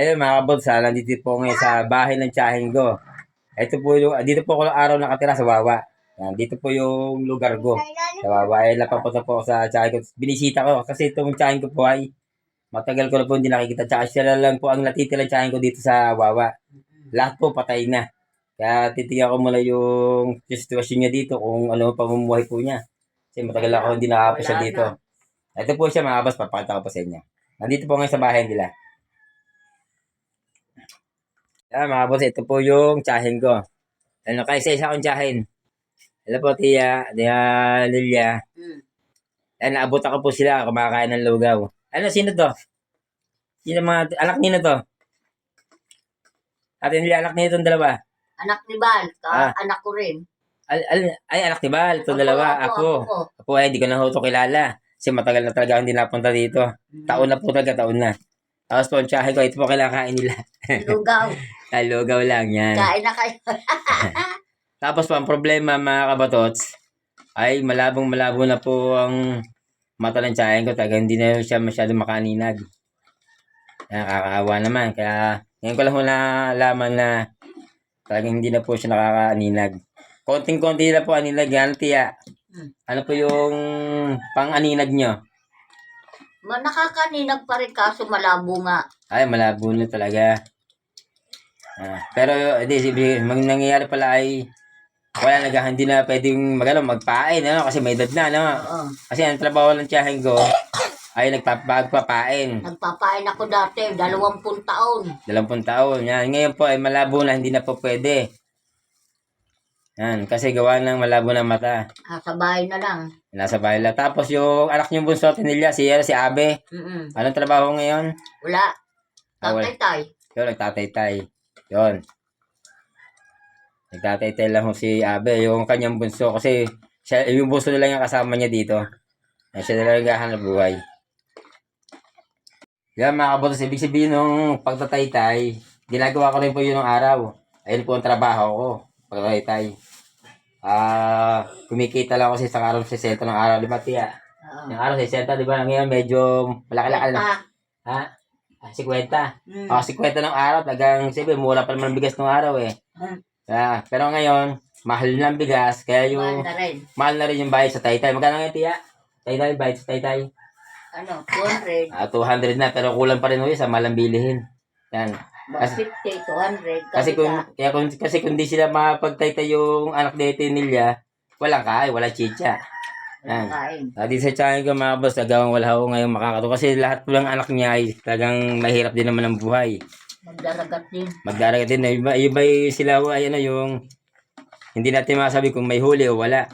Ayun mga kabod, sa nandito po ngayon sa bahay ng tsahin ko. Ito po yung, dito po ako araw nakatira sa Wawa. Yan, dito po yung lugar ko. Sa Wawa. Ay, napapunta po ako sa tsahin ko. Binisita ko kasi itong tsahin ko po ay matagal ko na po hindi nakikita. Tsaka sila lang po ang natitira tsahin ko dito sa Wawa. Lahat po patay na. Kaya titignan ko muna yung sitwasyon niya dito kung ano ang pamumuhay po niya. Kasi matagal ako hindi nakapasya dito. Ito po siya mga kabos, papakita ko po sa inyo. Nandito po ngayon sa bahay nila. Ah, mga boss, ito po yung tsahin ko. Ano, kaya sa isa akong tsahin. Hello po, Tia, Tia Lilia. Mm. Ayan, naabot ako po sila, kumakain ng lugaw. Ano, sino to? Sino mga, anak nino to? Ate Lilia, anak nino itong dalawa. Anak ni Bal, ka, Ah. anak ko rin. Al, al, ay, anak ni Bal, itong dalawa. Ako. Ako. Ako, ay, hindi ko na ho ito kilala. Kasi matagal na talaga ako hindi napunta dito. Taon na po talaga, taon na. Tapos po, ang tsahin ko, ito po kinakain nila. Lugaw. Ah, lugaw lang, yan. Kain na kayo. Tapos po, ang problema mga kabatots, ay malabong malabo na po ang mata ng tsahin ko. Taga hindi na siya masyado makaninag. Nakakaawa naman. Kaya ngayon ko lang ho nalaman na talagang hindi na po siya nakakaninag. Konting-konti na po aninag yan, tiya. Ano po yung pang-aninag nyo? Ma, nakakaninag pa rin kaso malabo nga. Ay, malabo na talaga. Ah, pero, hindi, mag nangyayari pala ay wala na, hindi na pwedeng magano magpain, ano, kasi may edad na, ano. Oo. Kasi ang trabaho ng tiyahin ko ay nagpapagpapain. Nagpapain ako dati, dalawampung taon. Dalampung taon. Yan. Ngayon po ay malabo na, hindi na po pwede. Yan. Kasi gawa ng malabo na mata. Ah, sa bahay na lang. Nasa bahay lang. Tapos yung anak niyong bunso, tinilya, si, si Abe. Mm-mm. Anong trabaho ngayon? Wala. Ah, wala. Tatay-tay. Yun, nagtatay-tay. Yun. Nagtatay-tay lang si Abe, yung kanyang bunso. Kasi siya, yung bunso nila yung kasama niya dito. Yan, siya nila naghahanap buhay. Yan mga kabotos, ibig sabihin ng pagtataytay, ginagawa ko rin po yun ng araw. Ayun po ang trabaho ko, pagtataytay. Ah, kumikita lang ako sa isang araw sa senta ng araw, di ba tiya? Yung araw sa senta, di ba? Ngayon medyo malaki-laki na. Ha? Ah, 50. mm. Si kwenta ng araw, tagang, siyempre, mura pa naman ang bigas ng araw eh. Mm. Ah, pero ngayon, mahal na ang bigas, kaya Mahal yung, na rin. mahal na rin yung bayad sa taytay. Magkano ngayon, tiya? Taytay, bayad sa taytay. Ano, 200. Ah, 200 na, pero kulang pa rin ulit sa malang bilihin. Yan. Kasi, 50, 200. Kasi kung, kaya kung, kasi kung di sila mapagtaytay yung anak ni Tinilya, walang kain, walang chicha. Yan. Kain. Ah, sa tiyahin ko mga boss, tagawang wala ako ngayon makakato. Kasi lahat po ng anak niya ay talagang mahirap din naman ang buhay. Magdaragat din. magdaragat din. Iba, iba sila ay ano yung hindi natin masabi kung may huli o wala.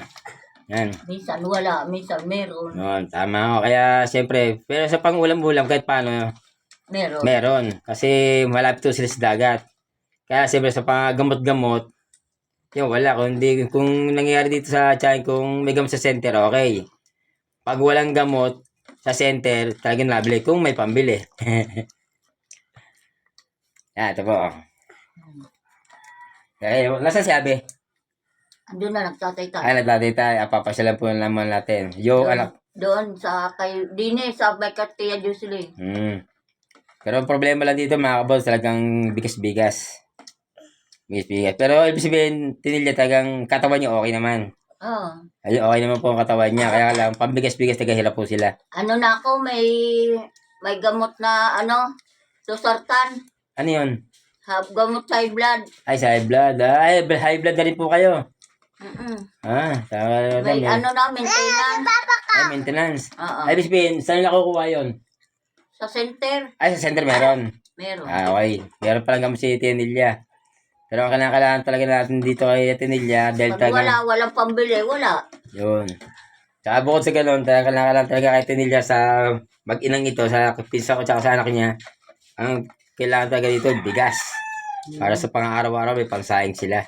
Yan. Minsan wala, minsan meron. Yun, tama ako. Kaya siyempre, pero sa pang-ulam-ulam kahit paano, Meron. meron. Kasi malapit to sila sa dagat. Kaya siyempre sa pang-gamot-gamot, yun, wala. Kung, di, kung nangyayari dito sa tiyan, kung may gamot sa center, okay. Pag walang gamot sa center, talagang nabili. Kung may pambili. Yan, ito po. Okay, nasa si Abe? Andun na nagtatay-tay. Ay, nagtatay tayo. Papasyalan po naman natin. Yo, Doon. anak. Doon sa kay Dine sa may Katia Jocelyn. Hmm. Pero ang problema lang dito mga kabos, talagang bigas-bigas. Bigas-bigas. Pero ibig sabihin, tinilya talagang katawan niya okay naman. Oh. Ayun, okay naman po ang katawan niya. Kaya lang, pambigas-bigas, tagahirap po sila. Ano na ako may may gamot na ano, susartan, Ano yun? hab gamot sa high blood. Ay, sa high blood. Ay, high blood na rin po kayo. Mm-mm. Ah, tama May na. ano na maintenance. Ay, maintenance. Oo. Ay, ibig sabihin, saan nila kukuha yun? Sa center, Ay, sa center meron. meron. Ah, okay. Meron palang gamot si Tinilya. Pero ang kailangan talaga natin dito kay Tinilya, dahil Pag talaga, wala, walang pambili, wala. yun. Tsaka bukod sa ganun, talaga kailangan talaga kay Tinilya sa mag-inang ito, sa pinsa ko tsaka sa anak niya, ang kailangan talaga dito, bigas. Para sa pang-araw-araw, may pangsaing sila.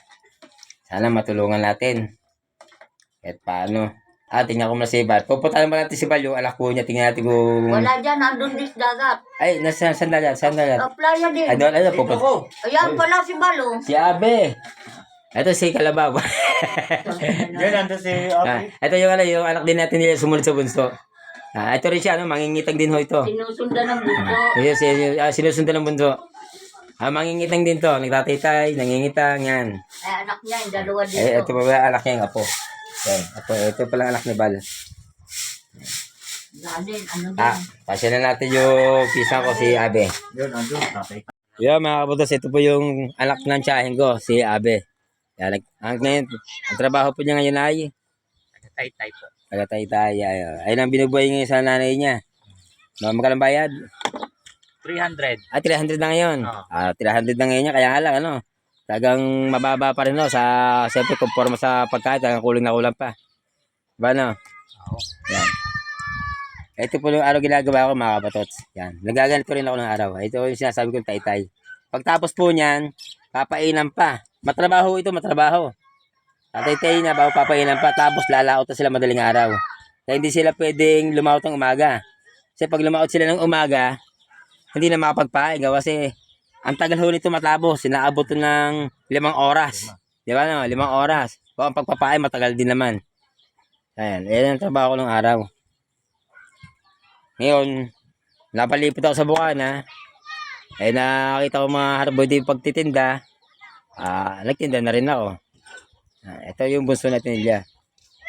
Sana matulungan natin. Kahit paano. Ah, tingnan ko muna si Bal. Pupunta naman natin si Bal, yung alak po niya. Tingnan natin kung... Wala dyan, andun dis dagat. Ay, nasa saan na yan? Saan na yan? Sa playa din. Ano, ano, pupunta? Ayan pala si Balo. Si Abe. Ito si Kalabaw. Yan, nandun si ah, ito yung ano, yung anak din natin nila sumunod sa bunso. Ah, ito rin siya, ano, mangingitag din ho ito. Sinusundan ng bunso. Yes, yes, yes, ah, sinusundan ng bunso. Ah, mangingitang din to. Nagtataytay, nangingitang, yan. Ay, anak niya, yung dalawa dito. Eh, ito pa ba anak niya yung apo? Yan, apo, ito pala anak ni Bal. Galing, ano din. Ah, pasya na natin yung pisang ko, si Abe. Yun, andun. Tatay. Yo, mga kabutos, ito po yung anak ng tsahin ko, si Abe. Yan, ang, ngayon, ang trabaho po niya ngayon ay Tay-tay po. tagatay-tay. Ay, ayun ang binubuhay ngayon sa nanay niya. No, magkalang bayad? 300. Ah, 300 na ngayon. Oo. Ah, 300 na ngayon niya, kaya nga lang, ano, tagang mababa pa rin, no, sa, siyempre, conforme sa pagkain, tagang kulang na kulang pa. Diba, no? Oo. Yan. Ito po yung araw ginagawa ko, mga kapatots. Yan. Nagaganito rin ako ng araw. Ito yung sinasabi kong tay-tay. Pagtapos po niyan, papainan pa. Matrabaho ito, matrabaho. Tatay-tay na, bago papainan pa. Tapos lalaot na sila madaling araw. Kaya hindi sila pwedeng lumaot ng umaga. Kasi pag lumaot sila ng umaga, hindi na makapagpain. Kasi ang tagal ho nito matapos. Sinaabot ng limang oras. Di ba no? Limang oras. Kung ang pagpapain, matagal din naman. Ayan. Yan ang trabaho ko ng araw. Ngayon, napalipit ako sa Bukana. Eh, nakakita ko mga harboy din pagtitinda. Ah, nagtinda na rin ako. Ah, ito yung bunso natin nila.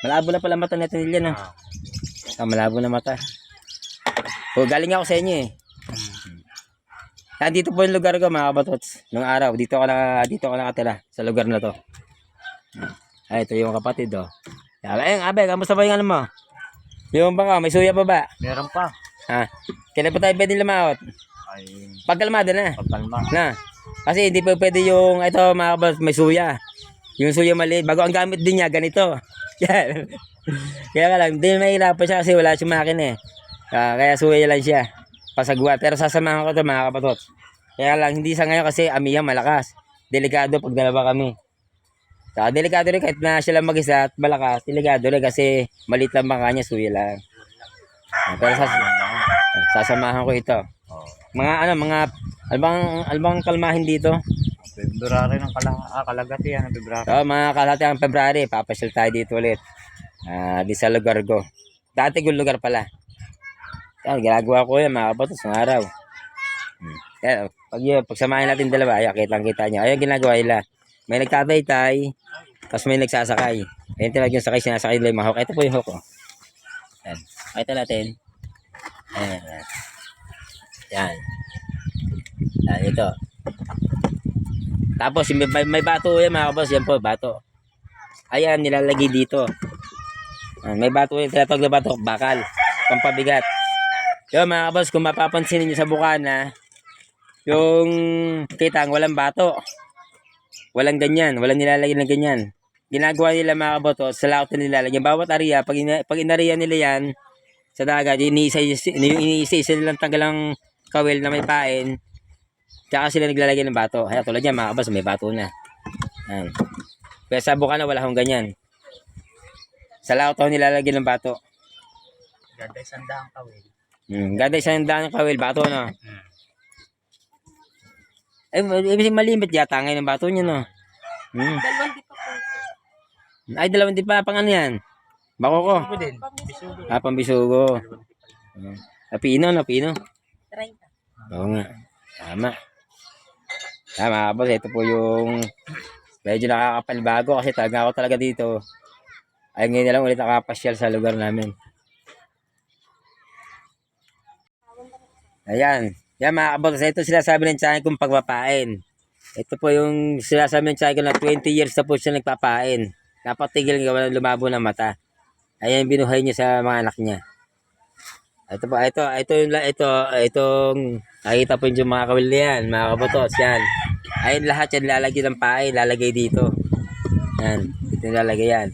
Malabo na pala mata natin nila, no? Ah, malabo na mata. O, galing ako sa inyo eh. Nandito po yung lugar ko mga kabatots. Nung araw, dito ako na dito ako nakatira sa lugar na to. Ay, ito yung kapatid oh. Ayun, abe, kamusta ba yung ano mo? Yung baka, may suya pa ba? Meron pa. Ha? Kailan pa tayo pwede lumaot? Ay, Pagkalmada na. pagkalma. Na. Kasi hindi pa pwede yung, ito mga kabas, may suya. Yung suya mali, bago ang gamit din niya, ganito. Yan. kaya ka lang, hindi mahirapan siya kasi wala siyang makina eh. Ah, kaya suya lang siya. Pasagwa. Pero sasamahan ko to mga kapatot. Kaya lang, hindi sa ngayon kasi amiya malakas. Delikado pag dalawa kami. Saka delikado rin kahit na siya lang mag-isa at malakas. Delikado rin kasi maliit lang bangka niya, suya lang. Ah, Pero sas sasamahan ko ito. Mga ano, mga albang albang kalmahin dito. February ng kala ah, kalagati yan. February. So, mga kalahati ang February, papasyal tayo dito ulit. Ah, di sa lugar ko. Dati kong lugar pala. Yan, ginagawa ko yan, mga kapatos, ng araw. Hmm. Yan, pag yun, pagsamahin natin dalawa, ay, kitang kita nyo. Ayun, ginagawa nila. May nagtatay-tay, tapos may nagsasakay. Ayun talaga yung sakay, sinasakay nila yung mahok. Ito po yung hoko. Yan. Pakita natin. Ayan. Yan. Yan. Yan, ito. Tapos may, may, bato yan mga kabos. Yan po, bato. Ayan, nilalagay dito. Ah, may bato yan. Tinatawag na bato. Bakal. Pampabigat. Yung mga kabos, kung mapapansin niyo sa bukana, yung kitang walang bato. Walang ganyan. Walang nilalagay ng ganyan. Ginagawa nila mga kaboto, sa laot na nilalagyan. Bawat area, pag, ina, pag inariya nila yan, sa dagat, iniisa, iniisa nilang tagalang kawil na may pain, Tsaka sila naglalagay ng bato. Kaya tulad yan, mga kabas, may bato na. Yan. Kaya sa bukana, wala akong ganyan. Sa laot ako nilalagay ng bato. Ganda isang daang kawil. Hmm. Ganda isang daan ng kawil, bato, no? Hmm. Eh, ibig malimit yata ngayon ng bato niya, no? Hmm. Ay, dalawang di pa. Pang ano yan? Bako ko. Ako din. Bisugo. Ah, pambisugo. Hmm. Ah, pino, no? Pino. 30. Oo nga. Tama. Tama boss. Ito po yung medyo nakakapanibago kasi talaga ako talaga dito. Ay ngayon na lang ulit nakapasyal sa lugar namin. Ayan. Yan mga kabotas. Ito sinasabi ng tiyahin kong pagpapain. Ito po yung sinasabi ng tiyahin ko na 20 years na po siya nagpapain. Napatigil nga walang lumabo ng mata. Ayan binuhay niya sa mga anak niya. Ito po, ito, ito yung, ito, itong, nakita po yung mga kawil yan, mga kabotos, yan. Ayun lahat yan, lalagay ng pae, lalagay dito. Yan, dito lalagay yan.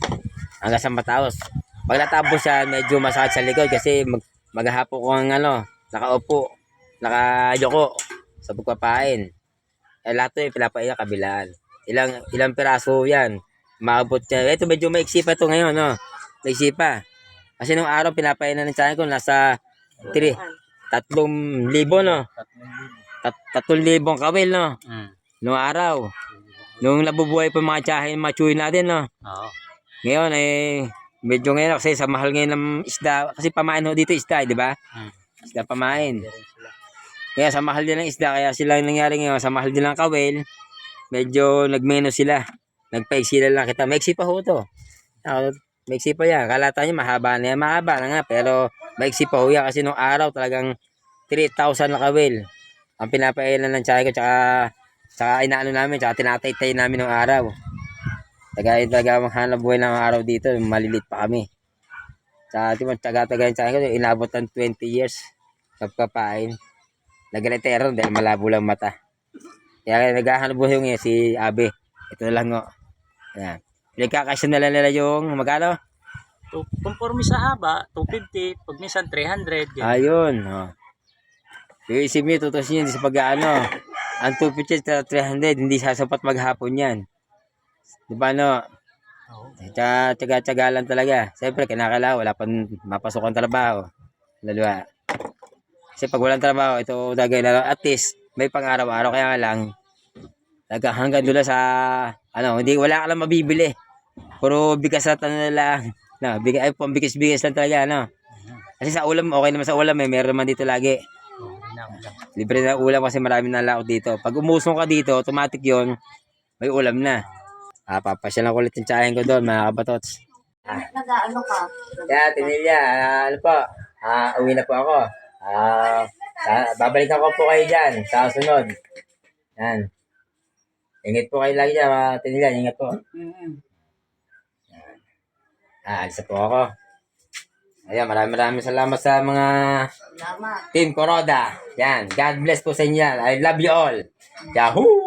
Hanggang sa matapos. Pag natapos yan, medyo masakit sa likod kasi mag, maghahapo ko ang ano, nakaupo, nakayoko sa pagpapain. Eh, lahat to yung pinapain na kabilaan. Ilang, ilang piraso yan. Maabot niya. Ito medyo maiksi pa ito ngayon, no? Maiksi pa. Kasi nung araw pinapainan ng tiyahin ko, nasa 3, tatlong libo, no? Tat, tatlong libong kawil, no? Hmm. Nung araw. Nung nabubuhay pa mga tiyahin, mga chuy natin, no? Oo. Ngayon, eh, medyo ngayon kasi sa mahal ngayon ng isda, kasi pamain ho dito isda, eh, di ba? Hmm. Isda pamain. Kaya sa mahal din ng isda, kaya sila ang nangyari ngayon, sa mahal din ng kawel, medyo nagmeno sila. Nagpaiksi na lang kita. Maiksi pa ho to. Maiksi pa yan. Kalata niya mahaba na yan. Mahaba na nga. Pero maiksi pa ho yan. Kasi nung araw talagang 3,000 na kawel. Ang pinapailan ng tsaka ko. Tsaka, tsaka inaano namin. Tsaka tinatay-tay namin nung araw. Taga talaga maghanap buhay ng araw dito. Malilit pa kami. Sa ating taga-taga yung tsaka ko. Inabot ng 20 years. Kapkapain. Nagretero dahil malabo lang mata. Kaya naghahanap buhay yung si Abe. Ito lang o. Ayan. Pinagkakasya na lang nila yung magkano? To, conforme sa haba, 250. Pag minsan 300. Yan. Ayun. Oh. Yung isip nyo, tutusin yun sa pag-ano. Ang 250 sa 300, hindi sasapat maghapon yan. Di ba no? Oo. Tsaga-tsaga lang talaga. Siyempre, kinakailangan, wala pang mapasok ang trabaho. Lalo Kasi pag walang trabaho, ito dagay na lang. At least, may pang-araw-araw. Kaya nga lang, taga hanggang doon sa, ano, hindi, wala ka lang mabibili. Puro bigas at ano na lang. No, bigas, ay, pambigas-bigas lang talaga, no? Kasi sa ulam, okay naman sa ulam eh. Meron naman dito lagi. Libre na ulam kasi marami na laot dito. Pag umusong ka dito, automatic yon may ulam na. Ah, papasyalan ko ulit yung tsahin ko doon, mga kabatots. Nag-ano ka? Kaya, Tinilya, ah, ano po, ah, uwi na po ako. Ah, sa- babalikan ko po kayo dyan sa sunod. Yan. Ingat po kayo lagi dyan, mga Tinilya, ingat po. Ah, alis na po ako. Ayan, maraming maraming salamat sa mga Salamat. Team Coroda. Yan, God bless po sa inyo yan. I love you all. Yahoo!